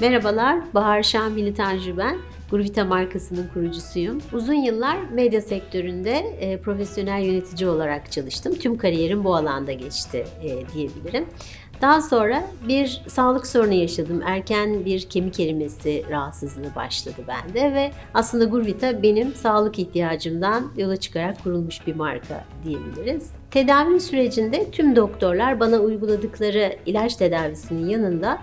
Merhabalar, Bahar Şahin Militanjı ben. Gruvita markasının kurucusuyum. Uzun yıllar medya sektöründe e, profesyonel yönetici olarak çalıştım. Tüm kariyerim bu alanda geçti e, diyebilirim. Daha sonra bir sağlık sorunu yaşadım. Erken bir kemik erimesi rahatsızlığı başladı bende ve aslında Gurvita benim sağlık ihtiyacımdan yola çıkarak kurulmuş bir marka diyebiliriz. Tedavi sürecinde tüm doktorlar bana uyguladıkları ilaç tedavisinin yanında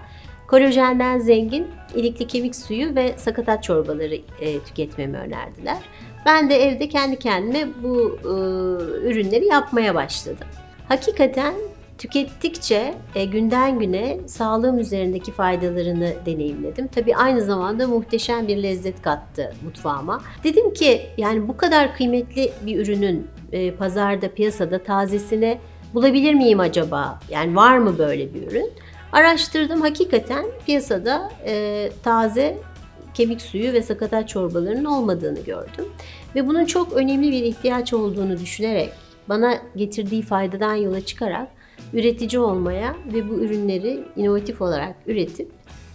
kolajenden zengin ilikli kemik suyu ve sakatat çorbaları e, tüketmemi önerdiler. Ben de evde kendi kendime bu e, ürünleri yapmaya başladım. Hakikaten tükettikçe e, günden güne sağlığım üzerindeki faydalarını deneyimledim. Tabii aynı zamanda muhteşem bir lezzet kattı mutfağıma. Dedim ki yani bu kadar kıymetli bir ürünün e, pazarda, piyasada tazesine bulabilir miyim acaba? Yani var mı böyle bir ürün? Araştırdım hakikaten piyasada e, taze kemik suyu ve sakatat çorbalarının olmadığını gördüm. Ve bunun çok önemli bir ihtiyaç olduğunu düşünerek bana getirdiği faydadan yola çıkarak üretici olmaya ve bu ürünleri inovatif olarak üretip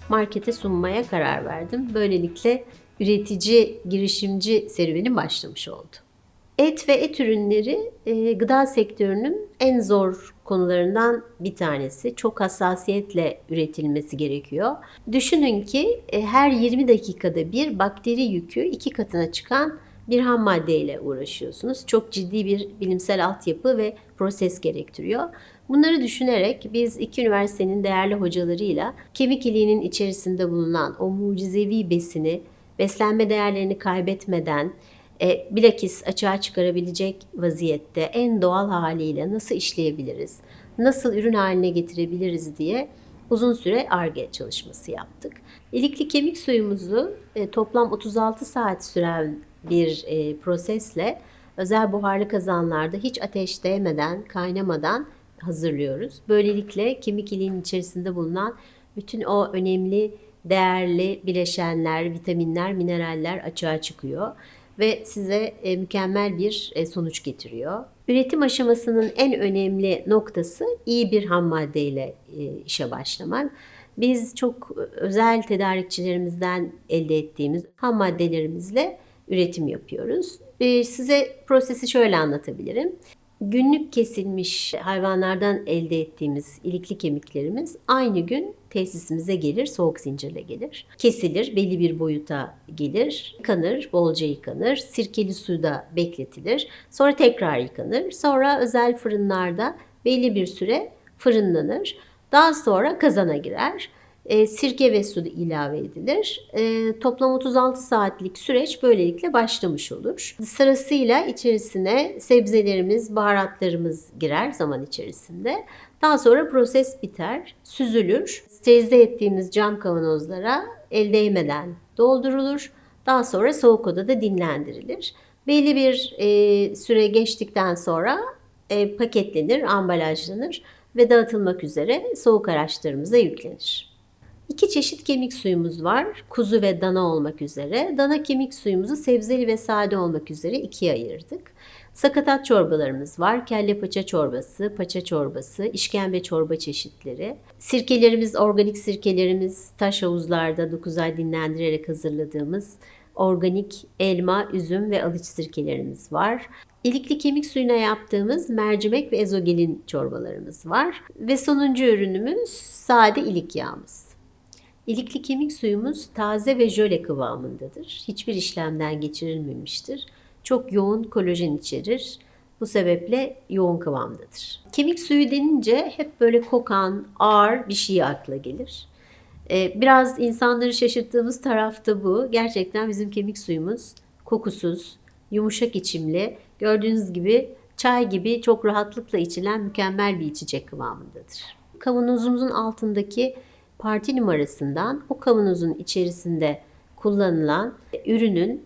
markete sunmaya karar verdim. Böylelikle üretici, girişimci serüvenim başlamış oldu. Et ve et ürünleri e, gıda sektörünün en zor konularından bir tanesi. Çok hassasiyetle üretilmesi gerekiyor. Düşünün ki e, her 20 dakikada bir bakteri yükü iki katına çıkan bir ham maddeyle uğraşıyorsunuz. Çok ciddi bir bilimsel altyapı ve proses gerektiriyor. Bunları düşünerek biz iki üniversitenin değerli hocalarıyla kemik iliğinin içerisinde bulunan o mucizevi besini beslenme değerlerini kaybetmeden e, bilakis açığa çıkarabilecek vaziyette en doğal haliyle nasıl işleyebiliriz, nasıl ürün haline getirebiliriz diye uzun süre ARGE çalışması yaptık. İlikli kemik suyumuzu e, toplam 36 saat süren bir e, prosesle özel buharlı kazanlarda hiç ateş değmeden, kaynamadan hazırlıyoruz. Böylelikle kemik iliğinin içerisinde bulunan bütün o önemli değerli bileşenler, vitaminler, mineraller açığa çıkıyor ve size e, mükemmel bir e, sonuç getiriyor. Üretim aşamasının en önemli noktası iyi bir ham maddeyle e, işe başlamak. Biz çok özel tedarikçilerimizden elde ettiğimiz ham maddelerimizle üretim yapıyoruz. Size prosesi şöyle anlatabilirim. Günlük kesilmiş hayvanlardan elde ettiğimiz ilikli kemiklerimiz aynı gün tesisimize gelir, soğuk zincirle gelir. Kesilir, belli bir boyuta gelir, yıkanır, bolca yıkanır, sirkeli suda bekletilir. Sonra tekrar yıkanır. Sonra özel fırınlarda belli bir süre fırınlanır. Daha sonra kazana girer e, sirke ve su ilave edilir. E, toplam 36 saatlik süreç böylelikle başlamış olur. Sırasıyla içerisine sebzelerimiz, baharatlarımız girer zaman içerisinde. Daha sonra proses biter, süzülür. Sterilize ettiğimiz cam kavanozlara el değmeden doldurulur. Daha sonra soğuk odada dinlendirilir. Belli bir e, süre geçtikten sonra e, paketlenir, ambalajlanır ve dağıtılmak üzere soğuk araçlarımıza yüklenir. İki çeşit kemik suyumuz var. Kuzu ve dana olmak üzere. Dana kemik suyumuzu sebzeli ve sade olmak üzere ikiye ayırdık. Sakatat çorbalarımız var. Kelle paça çorbası, paça çorbası, işkembe çorba çeşitleri. Sirkelerimiz, organik sirkelerimiz taş havuzlarda 9 ay dinlendirerek hazırladığımız organik elma, üzüm ve alıç sirkelerimiz var. İlikli kemik suyuna yaptığımız mercimek ve ezogelin çorbalarımız var. Ve sonuncu ürünümüz sade ilik yağımız. İlikli kemik suyumuz taze ve jöle kıvamındadır. Hiçbir işlemden geçirilmemiştir. Çok yoğun kolajen içerir. Bu sebeple yoğun kıvamdadır. Kemik suyu denince hep böyle kokan, ağır bir şey akla gelir. Ee, biraz insanları şaşırttığımız tarafta bu. Gerçekten bizim kemik suyumuz kokusuz, yumuşak içimli, gördüğünüz gibi çay gibi çok rahatlıkla içilen mükemmel bir içecek kıvamındadır. Kavanozumuzun altındaki parti numarasından o kavanozun içerisinde kullanılan ürünün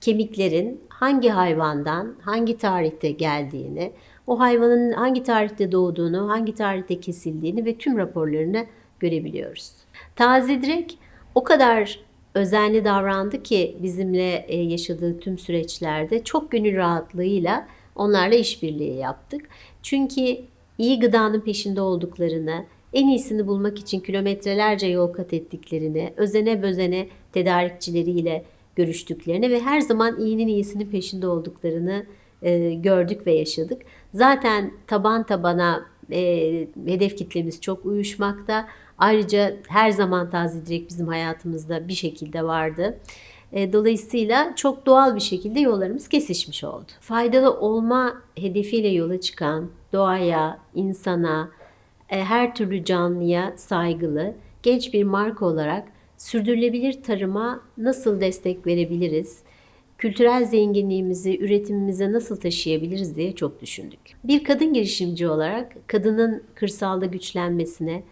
kemiklerin hangi hayvandan hangi tarihte geldiğini, o hayvanın hangi tarihte doğduğunu, hangi tarihte kesildiğini ve tüm raporlarını görebiliyoruz. Taze direk o kadar özenli davrandı ki bizimle e, yaşadığı tüm süreçlerde çok gönül rahatlığıyla onlarla işbirliği yaptık. Çünkü iyi gıdanın peşinde olduklarını, en iyisini bulmak için kilometrelerce yol kat ettiklerini, özene bözene tedarikçileriyle görüştüklerini ve her zaman iyinin iyisinin peşinde olduklarını e, gördük ve yaşadık. Zaten taban tabana e, hedef kitlemiz çok uyuşmakta. Ayrıca her zaman taze direkt bizim hayatımızda bir şekilde vardı. E, Dolayısıyla çok doğal bir şekilde yollarımız kesişmiş oldu. Faydalı olma hedefiyle yola çıkan doğaya, insana, her türlü canlıya saygılı genç bir marka olarak sürdürülebilir tarıma nasıl destek verebiliriz? Kültürel zenginliğimizi üretimimize nasıl taşıyabiliriz diye çok düşündük. Bir kadın girişimci olarak kadının kırsalda güçlenmesine,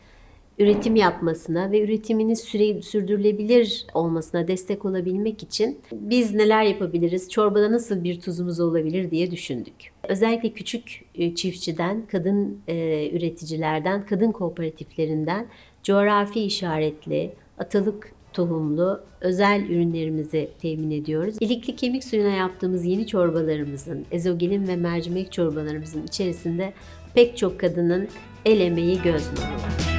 üretim yapmasına ve üretiminin süre, sürdürülebilir olmasına destek olabilmek için biz neler yapabiliriz, çorbada nasıl bir tuzumuz olabilir diye düşündük. Özellikle küçük e, çiftçiden, kadın e, üreticilerden, kadın kooperatiflerinden coğrafi işaretli, atalık tohumlu özel ürünlerimizi temin ediyoruz. İlikli kemik suyuna yaptığımız yeni çorbalarımızın, ezogelin ve mercimek çorbalarımızın içerisinde pek çok kadının el emeği göz nuru var.